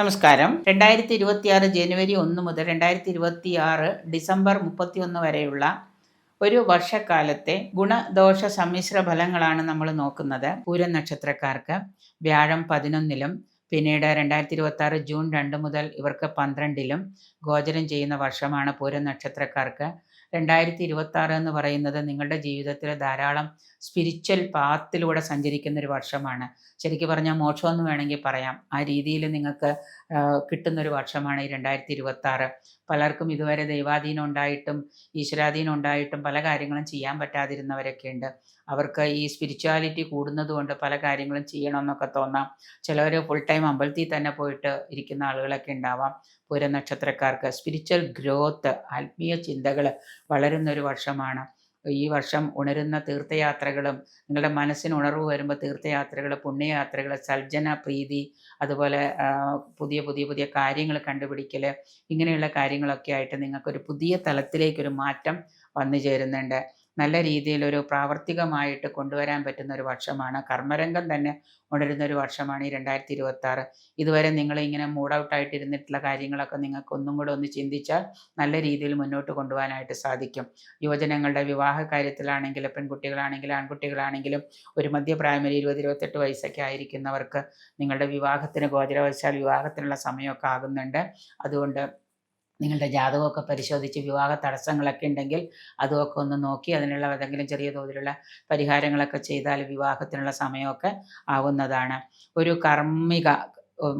നമസ്കാരം. രണ്ടായിരത്തി ഇരുപത്തി ആറ് ജനുവരി ഒന്ന് മുതൽ രണ്ടായിരത്തി ഇരുപത്തി ആറ് ഡിസംബർ മുപ്പത്തി ഒന്ന് വരെയുള്ള ഒരു വർഷക്കാലത്തെ ഗുണദോഷ സമ്മിശ്ര ഫലങ്ങളാണ് നമ്മൾ നോക്കുന്നത്. പൂരം നക്ഷത്രക്കാർക്ക് വ്യാഴം പതിനൊന്നിലും പിന്നീട് രണ്ടായിരത്തി ഇരുപത്തി ആറ് ജൂൺ രണ്ട് മുതൽ ഇവർക്ക് പന്ത്രണ്ടിലും ഗോചരം ചെയ്യുന്ന വർഷമാണ് പൂരം നക്ഷത്രക്കാർക്ക്. രണ്ടായിരത്തി ഇരുപത്തി ആറ് എന്ന് പറയുന്നത് നിങ്ങളുടെ ജീവിതത്തിൽ ധാരാളം സ്പിരിച്വൽ പാത്തിലൂടെ സഞ്ചരിക്കുന്ന ഒരു വർഷമാണ്. ശരിക്കും പറഞ്ഞാൽ മോക്ഷമെന്ന് വേണമെങ്കിൽ പറയാം. ആ രീതിയിൽ നിങ്ങൾക്ക് കിട്ടുന്നൊരു വർഷമാണ് ഈ രണ്ടായിരത്തി ഇരുപത്തി ആറ് പലർക്കും ഇതുവരെ ദൈവാധീനം ഉണ്ടായിട്ടും ഈശ്വരാധീനം ഉണ്ടായിട്ടും പല കാര്യങ്ങളും ചെയ്യാൻ പറ്റാതിരുന്നവരൊക്കെ ഉണ്ട്. അവർക്ക് ഈ സ്പിരിച്വാലിറ്റി കൂടുന്നത് കൊണ്ട് പല കാര്യങ്ങളും ചെയ്യണമെന്നൊക്കെ തോന്നാം. ചിലവർ ഫുൾ ടൈം അമ്പലത്തിൽ തന്നെ പോയിട്ട് ഇരിക്കുന്ന ആളുകളൊക്കെ ഉണ്ടാവാം. പൂര നക്ഷത്രക്കാർക്ക് സ്പിരിച്വൽ ഗ്രോത്ത് ആത്മീയ ചിന്തകൾ വളരുന്ന ഒരു വർഷമാണ്. ഈ വർഷം ഉണരുന്ന തീർത്ഥയാത്രകളും നിങ്ങളുടെ മനസ്സിന് ഉണർവ് വരുമ്പോൾ തീർത്ഥയാത്രകൾ പുണ്യയാത്രകൾ സൽജന പ്രീതി അതുപോലെ പുതിയ പുതിയ പുതിയ കാര്യങ്ങൾ കണ്ടുപിടിക്കൽ ഇങ്ങനെയുള്ള കാര്യങ്ങളൊക്കെ ആയിട്ട് നിങ്ങൾക്കൊരു പുതിയ തലത്തിലേക്കൊരു മാറ്റം വന്നു ചേരുന്നുണ്ട്. നല്ല രീതിയിൽ ഒരു പ്രാവർത്തികമായിട്ട് കൊണ്ടുവരാൻ പറ്റുന്ന ഒരു വർഷമാണ്. കർമ്മരംഗം തന്നെ ഉണരുന്ന ഒരു വർഷമാണ് ഈ രണ്ടായിരത്തി ഇരുപത്തി ആറ് ഇതുവരെ നിങ്ങൾ ഇങ്ങനെ മൂഡ് ഔട്ട് ഇരുന്നിട്ടുള്ള കാര്യങ്ങളൊക്കെ നിങ്ങൾക്ക് ഒന്നും കൂടെ ഒന്ന് ചിന്തിച്ചാൽ നല്ല രീതിയിൽ മുന്നോട്ട് കൊണ്ടുപോകാനായിട്ട് സാധിക്കും. യുവജനങ്ങളുടെ വിവാഹ കാര്യത്തിലാണെങ്കിലും പെൺകുട്ടികളാണെങ്കിലും ആൺകുട്ടികളാണെങ്കിലും ഒരു മധ്യപ്രായം പ്രൈമറി ഇരുപത് ഇരുപത്തെട്ട് വയസ്സൊക്കെ ആയിരിക്കുന്നവർക്ക് നിങ്ങളുടെ വിവാഹത്തിന് ഗോചരവശാൽ വിവാഹത്തിനുള്ള സമയമൊക്കെ ആകുന്നുണ്ട്. അതുകൊണ്ട് നിങ്ങളുടെ ജാതകമൊക്കെ പരിശോധിച്ച് വിവാഹ തടസ്സങ്ങളൊക്കെ ഉണ്ടെങ്കിൽ അതുമൊക്കെ ഒന്ന് നോക്കി അതിനുള്ള ഏതെങ്കിലും ചെറിയ തോതിലുള്ള പരിഹാരങ്ങളൊക്കെ ചെയ്താൽ വിവാഹത്തിനുള്ള സമയമൊക്കെ ആവുന്നതാണ്. ഒരു കർമ്മിക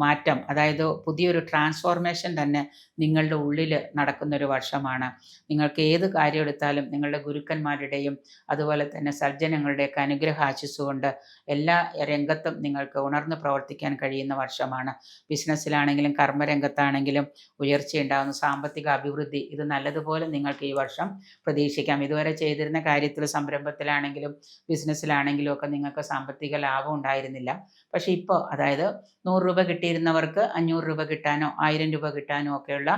മാറ്റം അതായത് പുതിയൊരു ട്രാൻസ്ഫോർമേഷൻ തന്നെ നിങ്ങളുടെ ഉള്ളിൽ നടക്കുന്നൊരു വർഷമാണ്. നിങ്ങൾക്ക് ഏത് കാര്യം എടുത്താലും നിങ്ങളുടെ ഗുരുക്കന്മാരുടെയും അതുപോലെ തന്നെ സജ്ജനങ്ങളുടെയൊക്കെ അനുഗ്രഹ ആശിസുകൊണ്ട് എല്ലാ രംഗത്തും നിങ്ങൾക്ക് ഉണർന്ന് പ്രവർത്തിക്കാൻ കഴിയുന്ന വർഷമാണ്. ബിസിനസ്സിലാണെങ്കിലും കർമ്മരംഗത്താണെങ്കിലും ഉയർച്ചയുണ്ടാകുന്ന സാമ്പത്തിക അഭിവൃദ്ധി ഇത് നല്ലതുപോലെ നിങ്ങൾക്ക് ഈ വർഷം പ്രതീക്ഷിക്കാം. ഇതുവരെ ചെയ്തിരുന്ന കാര്യത്തിൽ സംരംഭത്തിലാണെങ്കിലും ബിസിനസ്സിലാണെങ്കിലും ഒക്കെ നിങ്ങൾക്ക് സാമ്പത്തിക ലാഭം ഉണ്ടായിരുന്നില്ല. പക്ഷേ ഇപ്പോൾ അതായത് നൂറ് രൂപ കിട്ടിയിരുന്നവർക്ക് അഞ്ഞൂറ് രൂപ കിട്ടാനോ ആയിരം രൂപ കിട്ടാനോ ഒക്കെയുള്ള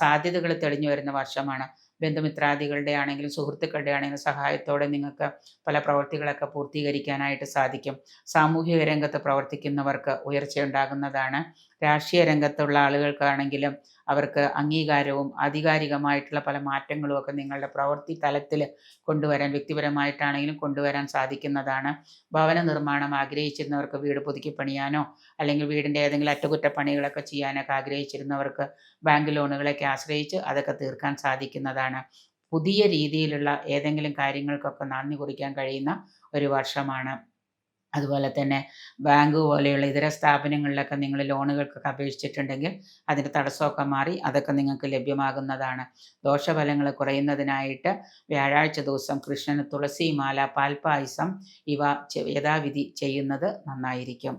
സാധ്യതകൾ തെളിഞ്ഞു വരുന്ന വർഷമാണ്. ബന്ധുമിത്രാദികളുടെ ആണെങ്കിലും സുഹൃത്തുക്കളുടെ ആണെങ്കിലും സഹായത്തോടെ നിങ്ങൾക്ക് പല പ്രവൃത്തികളൊക്കെ പൂർത്തീകരിക്കാനായിട്ട് സാധിക്കും. സാമൂഹിക രംഗത്ത് പ്രവർത്തിക്കുന്നവർക്ക് ഉയർച്ചയുണ്ടാകുന്നതാണ് രാഷ്ട്രീയ രംഗത്തുള്ള ആളുകൾക്കാണെങ്കിലും അവർക്ക് അംഗീകാരവും ആധികാരികമായിട്ടുള്ള പല മാറ്റങ്ങളും ഒക്കെ നിങ്ങളുടെ പ്രവൃത്തി തലത്തിൽ കൊണ്ടുവരാൻ വ്യക്തിപരമായിട്ടാണെങ്കിലും കൊണ്ടുവരാൻ സാധിക്കുന്നതാണ്. ഭവന നിർമ്മാണം ആഗ്രഹിച്ചിരുന്നവർക്ക് വീട് പുതുക്കി പണിയാനോ അല്ലെങ്കിൽ വീടിന്റെ ഏതെങ്കിലും അറ്റകുറ്റപ്പണികളൊക്കെ ചെയ്യാനൊക്കെ ആഗ്രഹിച്ചിരുന്നവർക്ക് ബാങ്ക് ലോണുകളൊക്കെ ആശ്രയിച്ച് അതൊക്കെ തീർക്കാൻ സാധിക്കുന്നതാണ്. പുതിയ രീതിയിലുള്ള ഏതെങ്കിലും കാര്യങ്ങൾക്കൊക്കെ നന്ദി കുറിക്കാൻ കഴിയുന്ന ഒരു വർഷമാണ്. അതുപോലെ തന്നെ ബാങ്ക് പോലെയുള്ള ഇതര സ്ഥാപനങ്ങളിലൊക്കെ നിങ്ങൾ ലോണുകൾക്കൊക്കെ അപേക്ഷിച്ചിട്ടുണ്ടെങ്കിൽ അതിന്റെ തടസ്സമൊക്കെ മാറി അതൊക്കെ നിങ്ങൾക്ക് ലഭ്യമാകുന്നതാണ്. ദോഷഫലങ്ങൾ കുറയുന്നതിനായിട്ട് വ്യാഴാഴ്ച ദിവസം കൃഷ്ണന് തുളസിമാല പാൽപ്പായസം ഇവ യഥാവിധി ചെയ്യുന്നത് നന്നായിരിക്കും.